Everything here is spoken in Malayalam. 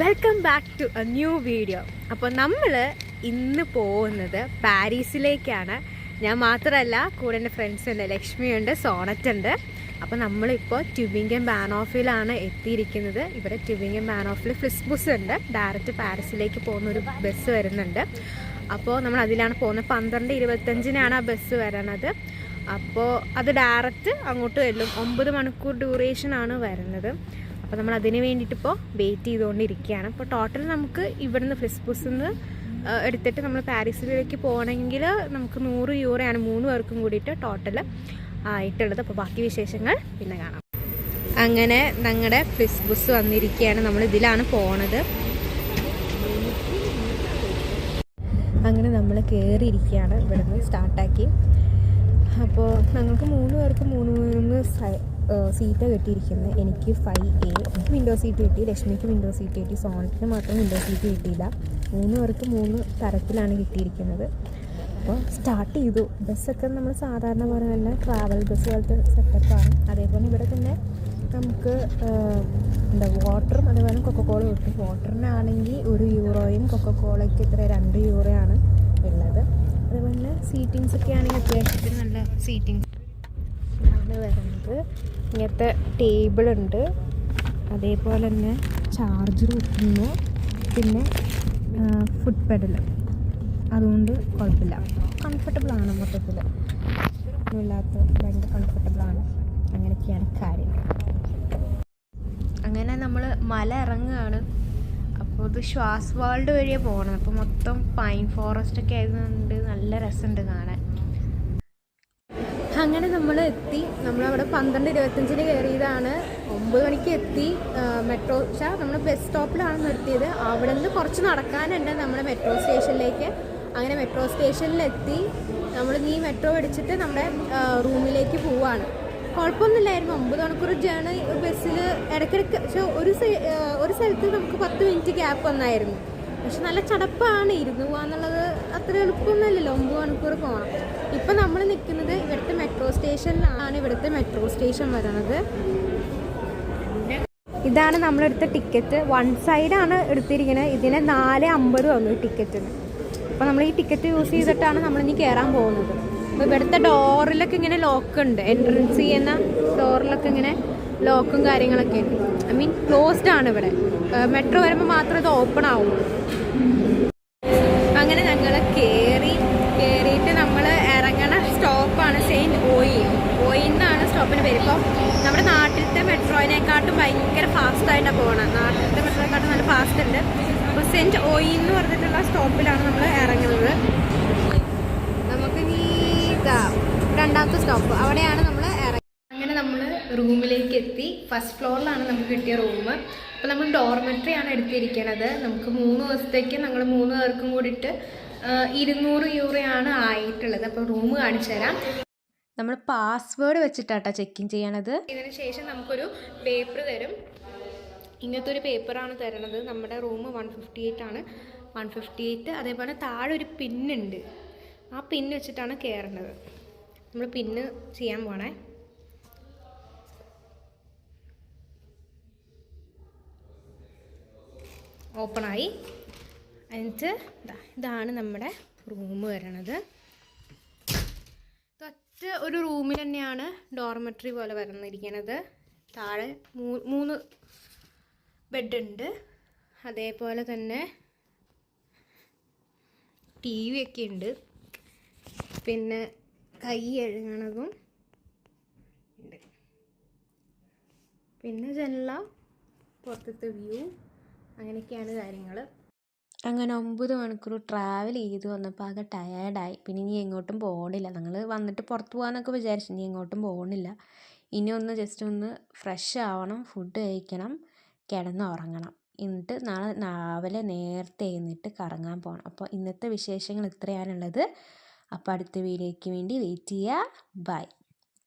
Welcome back to a new video അപ്പോൾ നമ്മൾ ഇന്ന് പോകുന്നത് പാരീസിലേക്കാണ്. ഞാൻ മാത്രമല്ല കൂടെ എന്റെ ഫ്രണ്ട്സ് ഉണ്ട് ലക്ഷ്മിയുണ്ട് സോണറ്റ് ഉണ്ട്. അപ്പോൾ നമ്മളിപ്പോൾ ട്യൂബിംഗൻ ബാനോഫിലാണ് എത്തിയിരിക്കുന്നത്. ഇവിടെ ട്യൂബിംഗൻ ബാനോഫിൽ ഫ്ലിസ് ബസ് ഉണ്ട്. ഡയറക്റ്റ് പാരീസിലേക്ക് പോകുന്ന ഒരു ബസ് വരുന്നുണ്ട്. അപ്പോൾ നമ്മൾ അതിലാണ് പോകുന്നത്. പന്ത്രണ്ട് ഇരുപത്തഞ്ചിനാണ് ആ ബസ് വരണത്. അപ്പോൾ അത് ഡയറക്റ്റ് അങ്ങോട്ട് ചെല്ലും ഒമ്പത് മണിക്കൂർ ഡ്യൂറേഷനാണ് വരുന്നത്. അപ്പോൾ നമ്മൾ അതിന് വേണ്ടിയിട്ട് ഇപ്പോൾ വെയിറ്റ് ചെയ്തുകൊണ്ടിരിക്കുകയാണ്. അപ്പോൾ ടോട്ടൽ നമുക്ക് ഇവിടുന്ന് ഫ്ലിസ്ബുസിൽ നിന്ന് എടുത്തിട്ട് നമ്മൾ പാരീസിലേക്ക് പോകണമെങ്കിൽ നമുക്ക് നൂറ് യൂറോയാണ് മൂന്ന് പേർക്കും കൂടിയിട്ട് ടോട്ടൽ ആയിട്ടുള്ളത്. അപ്പോൾ ബാക്കി വിശേഷങ്ങൾ പിന്നെ കാണാം. അങ്ങനെ ഞങ്ങളുടെ ഫ്ലിസ്ബുസ് വന്നിരിക്കുകയാണ്. നമ്മൾ ഇതിലാണ് പോണത്. അങ്ങനെ നമ്മൾ കയറിയിരിക്കുകയാണ് ഇവിടുന്ന് സ്റ്റാർട്ടാക്കി അപ്പോൾ ഞങ്ങൾക്ക് മൂന്ന് പേർക്ക് മൂന്ന് മൂന്ന് സീറ്റ് കിട്ടിയിരിക്കുന്നത് എനിക്ക് ഫൈവ് എ വിൻഡോ സീറ്റ് കിട്ടി. ലക്ഷ്മിക്ക് വിൻഡോ സീറ്റ് കിട്ടി. സോണറ്റിന് മാത്രം വിൻഡോ സീറ്റ് കിട്ടിയില്ല. മൂന്ന് പേർക്ക് മൂന്ന് തരത്തിലാണ് കിട്ടിയിരിക്കുന്നത്. അപ്പോൾ സ്റ്റാർട്ട് ചെയ്തു. ബസ്സൊക്കെ നമ്മൾ സാധാരണ പോലെ തന്നെ ട്രാവൽ ബസ് പോലത്തെ സെറ്റപ്പാണ് അതേപോലെ ഇവിടെ തന്നെ നമുക്ക് എന്താ വാട്ടറും അതേപോലെ കൊക്കക്കോള കിട്ടും. വാട്ടറിനാണെങ്കിൽ ഒരു യൂറോയും കൊക്കക്കോളയ്ക്ക് ഇത്ര രണ്ട് യൂറോയാണ് ഉള്ളത്. അതേപോലെ തന്നെ ആണെങ്കിൽ അത്യാവശ്യത്തിന് നല്ല സീറ്റിങ്സ് ആണ് വരുന്നത്. ഇങ്ങനത്തെ ടേബിൾ ഉണ്ട്. അതേപോലെ തന്നെ ചാർജർ കിട്ടുന്നു പിന്നെ ഫുഡ് പെഡൽ അതുകൊണ്ട് കുഴപ്പമില്ല. കംഫർട്ടബിളാണ് മൊത്തത്തിൽ. ഇല്ലാത്ത ഭയങ്കര കംഫർട്ടബിളാണ് അങ്ങനെയൊക്കെയാണ് കാര്യങ്ങൾ. അങ്ങനെ നമ്മൾ മല ഇറങ്ങുകയാണ്. അപ്പോൾ ഇത് ശ്വാസ് വാൾഡ് വഴിയാണ് പോകണം അപ്പോൾ മൊത്തം പൈൻ ഫോറസ്റ്റ് ഒക്കെ ആയതുകൊണ്ട് നല്ല രസമുണ്ട് കാണാൻ. അങ്ങനെ നമ്മൾ എത്തി. നമ്മളവിടെ പന്ത്രണ്ട് ഇരുപത്തഞ്ചിന് കയറിയതാണ്. ഒമ്പത് മണിക്ക് എത്തി. മെട്രോ വെച്ചാൽ നമ്മൾ ബസ് സ്റ്റോപ്പിലാണ് നിർത്തിയത്. അവിടെ നിന്ന് കുറച്ച് നടക്കാനുണ്ട് നമ്മുടെ മെട്രോ സ്റ്റേഷനിലേക്ക് അങ്ങനെ മെട്രോ സ്റ്റേഷനിലെത്തി നമ്മൾ നീ മെട്രോ അടിച്ചിട്ട് നമ്മുടെ റൂമിലേക്ക് പോവാണ്. കുഴപ്പമൊന്നുമില്ലായിരുന്നു. ഒമ്പത് മണിക്കൂർ ജേണി ബസ്സിൽ ഇടയ്ക്കിടയ്ക്ക് പക്ഷേ ഒരു ഒരു സ്ഥലത്ത് നമുക്ക് പത്ത് മിനിറ്റ് ഗ്യാപ്പ് വന്നായിരുന്നു. പക്ഷെ നല്ല ചടപ്പാണ്. ഇരുന്ന് പോകാന്നുള്ളത് അത്ര എളുപ്പമൊന്നുമല്ലല്ലോ. ഒമ്പത് മണിക്കൂർ പോകണം ഇപ്പം നമ്മൾ നിൽക്കുന്നത് ഇവിടുത്തെ മെട്രോ സ്റ്റേഷനിലാണ് ഇവിടുത്തെ മെട്രോ സ്റ്റേഷൻ വരുന്നത്. ഇതാണ് നമ്മളെടുത്ത ടിക്കറ്റ് വൺ സൈഡാണ് എടുത്തിരിക്കുന്നത്. ഇതിന് നാല് അമ്പത് വന്നു ടിക്കറ്റിന് അപ്പോൾ നമ്മൾ ഈ ടിക്കറ്റ് യൂസ് ചെയ്തിട്ടാണ് നമ്മളിനി കയറാൻ പോകുന്നത്. അപ്പോൾ ഇവിടുത്തെ ഡോറിലൊക്കെ ഇങ്ങനെ ലോക്ക് ഉണ്ട്. എൻട്രൻസ് ചെയ്യുന്ന ഡോറിലൊക്കെ ഇങ്ങനെ ലോക്കും കാര്യങ്ങളൊക്കെ ഉണ്ട്. ഐ മീൻ ക്ലോസ്ഡ് ആണ് ഇവിടെ. മെട്രോ വരുമ്പോൾ മാത്രമേ ഇത് ഓപ്പൺ ആവുള്ളൂ അങ്ങനെ ഞങ്ങൾ കയറി കയറിയിട്ട് നമ്മൾ ഇറങ്ങണ സ്റ്റോപ്പാണ് സെയിന്റ് ഓയി ഓയി എന്നാണ് സ്റ്റോപ്പിന് പേര് ഇപ്പോൾ നമ്മുടെ നാട്ടിലത്തെ മെട്രോയിനെക്കാട്ടും ഭയങ്കര ഫാസ്റ്റായിട്ടാണ് പോകണം നാട്ടിലത്തെ മെട്രോയെക്കാട്ടും നല്ല ഫാസ്റ്റ് ഉണ്ട്. അപ്പോൾ സെന്റ് ഓയി എന്ന് പറഞ്ഞിട്ടുള്ള സ്റ്റോപ്പിലാണ് നമ്മൾ ഇറങ്ങുന്നത്. നമുക്ക് നീതാ രണ്ടാമത്തെ സ്റ്റോപ്പ്. അവിടെയാണ് നമ്മൾ ഇറങ്ങി അങ്ങനെ നമ്മൾ റൂമിലേക്ക് എത്തി. ഫസ്റ്റ് ഫ്ലോറിലാണ് നമുക്ക് കിട്ടിയ റൂം. അപ്പോൾ നമ്മൾ ഡോർമെട്രി ആണ് എടുത്തിരിക്കുന്നത് നമുക്ക് മൂന്ന് ദിവസത്തേക്ക് നമ്മൾ മൂന്ന് പേർക്കും കൂടിയിട്ട് ഇരുന്നൂറ് യൂറോയാണ് ആയിട്ടുള്ളത്. അപ്പോൾ റൂം കാണിച്ചു തരാം. നമ്മൾ പാസ്വേഡ് വെച്ചിട്ടാട്ടോ ചെക്കിൻ ചെയ്യണത്. ഇതിന് ശേഷം നമുക്കൊരു പേപ്പർ തരും. ഇങ്ങനത്തെ ഒരു പേപ്പറാണ് തരണത്. നമ്മുടെ റൂം വൺ ഫിഫ്റ്റി എയ്റ്റ് ആണ്. വൺ ഫിഫ്റ്റി എയ്റ്റ് അതേപോലെ താഴെ ഒരു പിന്നുണ്ട് ആ പിന്ന് വെച്ചിട്ടാണ് കയറേണ്ടത് നമ്മൾ പിന്ന് ചെയ്യാൻ പോണേ. ഓപ്പണായി എന്നിട്ട് ഇതാണ് നമ്മുടെ റൂം വരണത്. ഒറ്റ ഒരു റൂമിൽ തന്നെയാണ് ഡോർമെട്രി പോലെ വരുന്നിരിക്കുന്നത്. താഴെ മൂന്ന് ബെഡ് ഉണ്ട്. അതേപോലെ തന്നെ ടി വി ഒക്കെ ഉണ്ട് പിന്നെ കൈ എഴുകണതും ഉണ്ട്. പിന്നെ ജനല പുറത്തത്തെ വ്യൂ അങ്ങനെയൊക്കെയാണ് കാര്യങ്ങൾ അങ്ങനെ ഒമ്പത് മണിക്കൂർ ട്രാവൽ ചെയ്ത് വന്നപ്പോൾ ആകെ ടയേർഡായി പിന്നെ ഇനി എങ്ങോട്ടും പോകണില്ല ഞങ്ങൾ വന്നിട്ട് പുറത്ത് പോകാനൊക്കെ വിചാരിച്ചു. ഇനി എങ്ങോട്ടും പോകണില്ല ഇനി ഒന്ന് ജസ്റ്റ് ഒന്ന് ഫ്രഷ് ആവണം ഫുഡ് കഴിക്കണം കിടന്നുറങ്ങണം എന്നിട്ട് നാളെ രാവിലെ നേരത്തെ എഴുന്നിട്ട് കറങ്ങാൻ പോകണം അപ്പോൾ ഇന്നത്തെ വിശേഷങ്ങൾ ഇത്രയാണുള്ളത്. അപ്പോൾ അടുത്ത വീഡിയോയ്ക്ക് വേണ്ടി വെയിറ്റ് ചെയ്യുക. ബൈ